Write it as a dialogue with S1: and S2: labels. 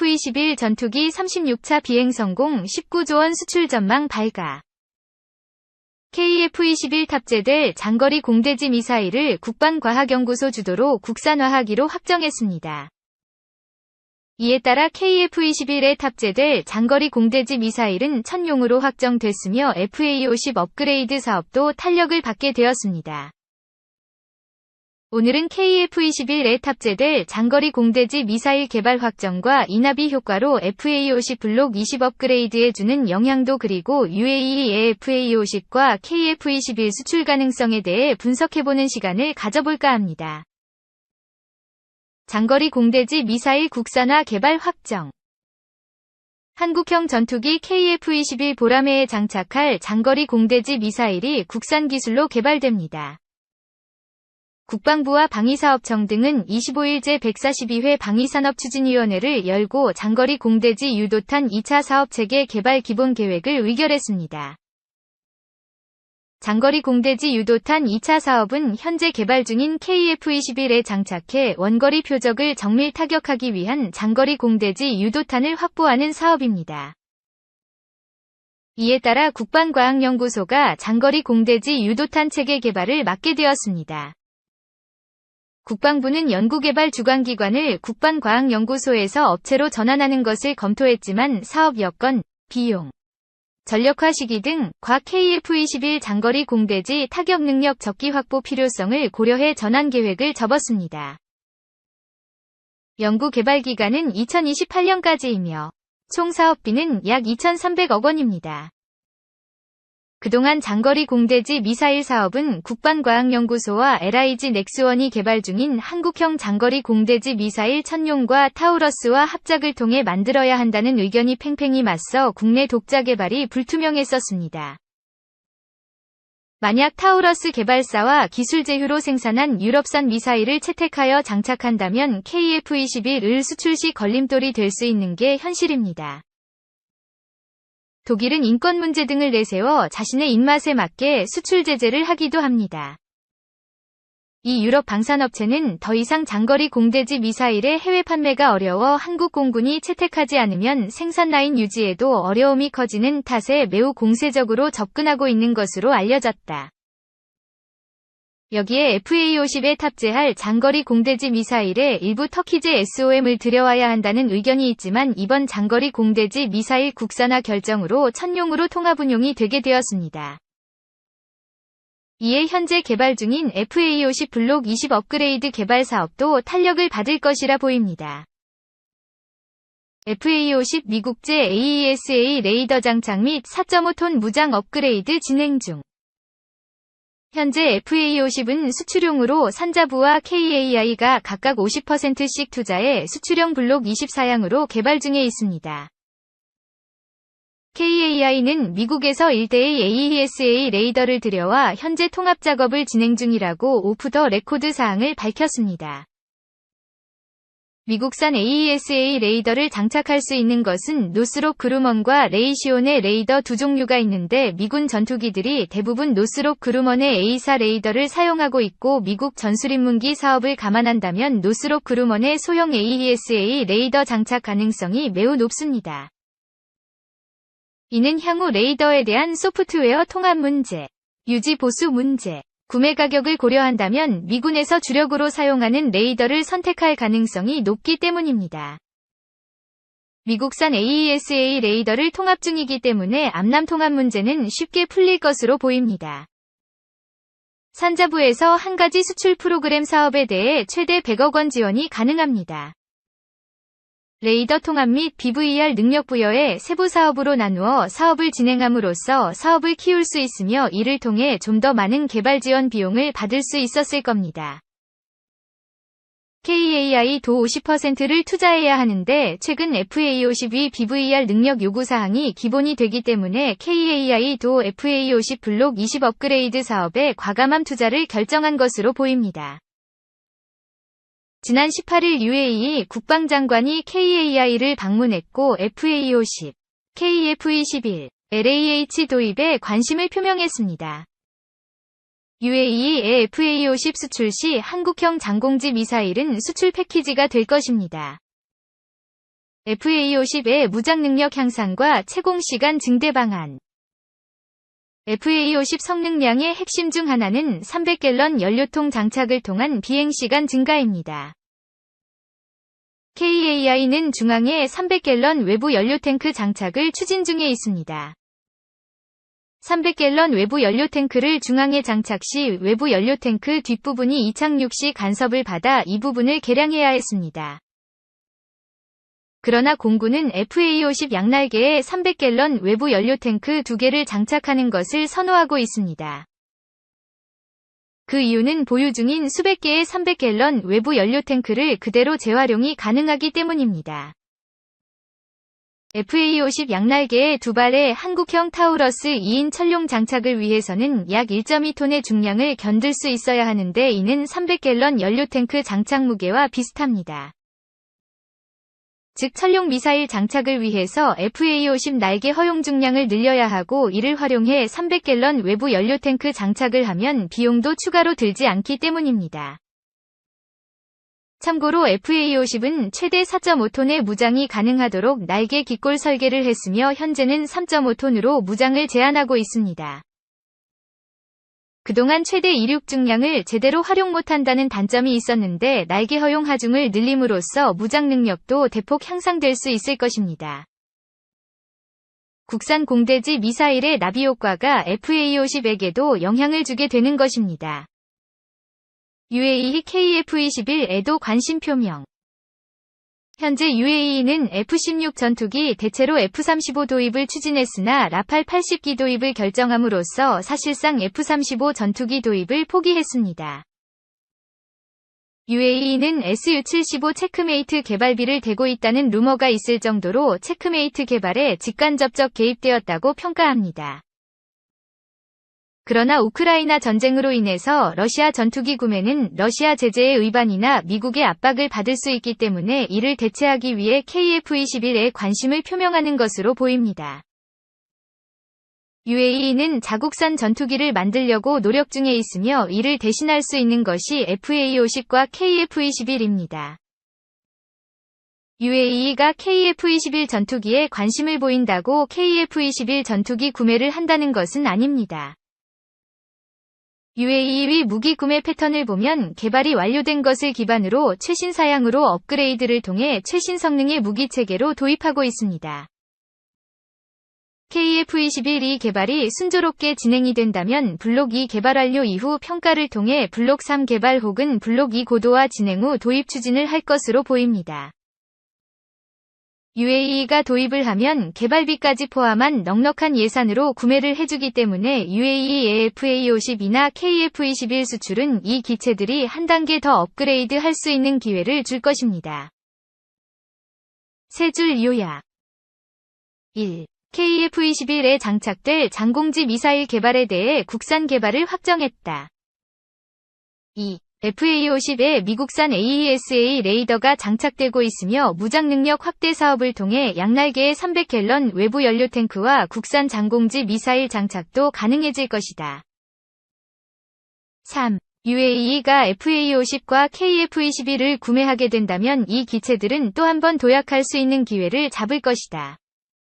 S1: KF-21 전투기 36차 비행 성공 19조 원 수출 전망 발가. KF-21 탑재될 장거리 공대지 미사일을 국방과학연구소 주도로 국산화하기로 확정했습니다. 이에 따라 KF-21에 탑재될 장거리 공대지 미사일은 천용으로 확정됐으며 FA-50 업그레이드 사업도 탄력을 받게 되었습니다. 오늘은 KF-21에 탑재될 장거리 공대지 미사일 개발 확정과 인하비 효과로 FA-50 블록 20 업그레이드에 주는 영향도 그리고 UAE의 FA-50과 KF-21 수출 가능성에 대해 분석해보는 시간을 가져볼까 합니다. 장거리 공대지 미사일 국산화 개발 확정 한국형 전투기 KF-21 보라매에 장착할 장거리 공대지 미사일이 국산 기술로 개발됩니다. 국방부와 방위사업청 등은 25일 제 142회 방위산업추진위원회를 열고 장거리 공대지 유도탄 2차 사업체계 개발 기본 계획을 의결했습니다. 장거리 공대지 유도탄 2차 사업은 현재 개발 중인 KF-21에 장착해 원거리 표적을 정밀 타격하기 위한 장거리 공대지 유도탄을 확보하는 사업입니다. 이에 따라 국방과학연구소가 장거리 공대지 유도탄 체계 개발을 맡게 되었습니다. 국방부는 연구개발 주관기관을 국방과학연구소에서 업체로 전환하는 것을 검토했지만 사업 여건, 비용, 전력화 시기 등과 KF-21 장거리 공대지 타격 능력 적기 확보 필요성을 고려해 전환 계획을 접었습니다. 연구 개발 기간은 2028년까지이며 총 사업비는 약 2,300억 원입니다. 그동안 장거리 공대지 미사일 사업은 국방과학연구소와 LIG 넥스원이 개발 중인 한국형 장거리 공대지 미사일 천용과 타우러스와 합작을 통해 만들어야 한다는 의견이 팽팽히 맞서 국내 독자 개발이 불투명했었습니다. 만약 타우러스 개발사와 기술 제휴로 생산한 유럽산 미사일을 채택하여 장착한다면 KF-21을 수출 시 걸림돌이 될 수 있는 게 현실입니다. 독일은 인권 문제 등을 내세워 자신의 입맛에 맞게 수출 제재를 하기도 합니다. 이 유럽 방산업체는 더 이상 장거리 공대지 미사일의 해외 판매가 어려워 한국 공군이 채택하지 않으면 생산 라인 유지에도 어려움이 커지는 탓에 매우 공세적으로 접근하고 있는 것으로 알려졌다. 여기에 FA-50에 탑재할 장거리 공대지 미사일에 일부 터키제 SOM을 들여와야 한다는 의견이 있지만 이번 장거리 공대지 미사일 국산화 결정으로 천용으로 통합운용이 되게 되었습니다. 이에 현재 개발 중인 FA-50 블록 20 업그레이드 개발 사업도 탄력을 받을 것이라 보입니다. FA-50 미국제 AESA 레이더 장착 및 4.5톤 무장 업그레이드 진행 중. 현재 FA50은 수출용으로 산자부와 KAI가 각각 50%씩 투자해 수출용 블록 24양으로 개발 중에 있습니다. KAI는 미국에서 1대의 AESA 레이더를 들여와 현재 통합 작업을 진행 중이라고 오프 더 레코드 사항을 밝혔습니다. 미국산 AESA 레이더를 장착할 수 있는 것은 노스록 그루먼과 레이시온의 레이더 두 종류가 있는데 미군 전투기들이 대부분 노스록 그루먼의 A사 레이더를 사용하고 있고 미국 전술인문기 사업을 감안한다면 노스록 그루먼의 소형 AESA 레이더 장착 가능성이 매우 높습니다. 이는 향후 레이더에 대한 소프트웨어 통합 문제, 유지 보수 문제, 구매 가격을 고려한다면 미군에서 주력으로 사용하는 레이더를 선택할 가능성이 높기 때문입니다. 미국산 AESA 레이더를 통합 중이기 때문에 암남 통합 문제는 쉽게 풀릴 것으로 보입니다. 산자부에서 한 가지 수출 프로그램 사업에 대해 최대 100억 원 지원이 가능합니다. 레이더 통합 및 BVR 능력 부여의 세부 사업으로 나누어 사업을 진행함으로써 사업을 키울 수 있으며 이를 통해 좀 더 많은 개발 지원 비용을 받을 수 있었을 겁니다. KAI 도 50%를 투자해야 하는데 최근 FA52 BVR 능력 요구 사항이 기본이 되기 때문에 KAI 도 FA50 블록 20 업그레이드 사업에 과감한 투자를 결정한 것으로 보입니다. 지난 18일 UAE 국방장관이 KAI를 방문했고 FA50, KF-21, LAH 도입에 관심을 표명했습니다. UAE의 FA50 수출 시 한국형 장공지 미사일은 수출 패키지가 될 것입니다. FA50의 무장 능력 향상과 채공 시간 증대 방안. FA50 성능량의 핵심 중 하나는 300갤런 연료통 장착을 통한 비행 시간 증가입니다. KAI는 중앙에 300갤런 외부 연료 탱크 장착을 추진 중에 있습니다. 300갤런 외부 연료 탱크를 중앙에 장착 시 외부 연료 탱크 뒷부분이 이착륙 시 간섭을 받아 이 부분을 개량해야 했습니다. 그러나 공군은 FA50 양날개에 300갤런 외부 연료 탱크 두 개를 장착하는 것을 선호하고 있습니다. 그 이유는 보유 중인 수백 개의 300갤런 외부 연료 탱크를 그대로 재활용이 가능하기 때문입니다. FA50 양날개의 두 발의 한국형 타우러스 2인 천룡 장착을 위해서는 약 1.2톤의 중량을 견딜 수 있어야 하는데 이는 300갤런 연료 탱크 장착 무게와 비슷합니다. 즉 천룡 미사일 장착을 위해서 FA50 날개 허용 중량을 늘려야 하고 이를 활용해 300갤런 외부 연료 탱크 장착을 하면 비용도 추가로 들지 않기 때문입니다. 참고로 FA50은 최대 4.5톤의 무장이 가능하도록 날개 기골 설계를 했으며 현재는 3.5톤으로 무장을 제한하고 있습니다. 그동안 최대 이륙 중량을 제대로 활용 못한다는 단점이 있었는데 날개 허용 하중을 늘림으로써 무장 능력도 대폭 향상될 수 있을 것입니다. 국산 공대지 미사일의 나비 효과가 FA50에게도 영향을 주게 되는 것입니다. UAE KF-21에도 관심 표명. 현재 UAE는 F-16 전투기 대체로 F-35 도입을 추진했으나 라팔 80기 도입을 결정함으로써 사실상 F-35 전투기 도입을 포기했습니다. UAE는 SU-75 체크메이트 개발비를 대고 있다는 루머가 있을 정도로 체크메이트 개발에 직간접적 개입되었다고 평가합니다. 그러나 우크라이나 전쟁으로 인해서 러시아 전투기 구매는 러시아 제재의 위반이나 미국의 압박을 받을 수 있기 때문에 이를 대체하기 위해 KF-21에 관심을 표명하는 것으로 보입니다. UAE는 자국산 전투기를 만들려고 노력 중에 있으며 이를 대신할 수 있는 것이 FA-50과 KF-21입니다. UAE가 KF-21 전투기에 관심을 보인다고 KF-21 전투기 구매를 한다는 것은 아닙니다. UAE의 무기 구매 패턴을 보면 개발이 완료된 것을 기반으로 최신 사양으로 업그레이드를 통해 최신 성능의 무기 체계로 도입하고 있습니다. KF-21이 개발이 순조롭게 진행이 된다면 블록 2 개발 완료 이후 평가를 통해 블록 3 개발 혹은 블록 2 고도화 진행 후 도입 추진을 할 것으로 보입니다. UAE가 도입을 하면 개발비까지 포함한 넉넉한 예산으로 구매를 해주기 때문에 UAE AFA50이나 KF21 수출은 이 기체들이 한 단계 더 업그레이드 할 수 있는 기회를 줄 것입니다. 세 줄 요약 1. KF-21에 장착될 장공지 미사일 개발에 대해 국산 개발을 확정했다. 2. FA-50에 미국산 AESA 레이더가 장착되고 있으며 무장 능력 확대 사업을 통해 양날개의 300갤런 외부 연료 탱크와 국산 장공지 미사일 장착도 가능해질 것이다. 3. UAE가 FA-50과 KF-21을 구매하게 된다면 이 기체들은 또 한 번 도약할 수 있는 기회를 잡을 것이다.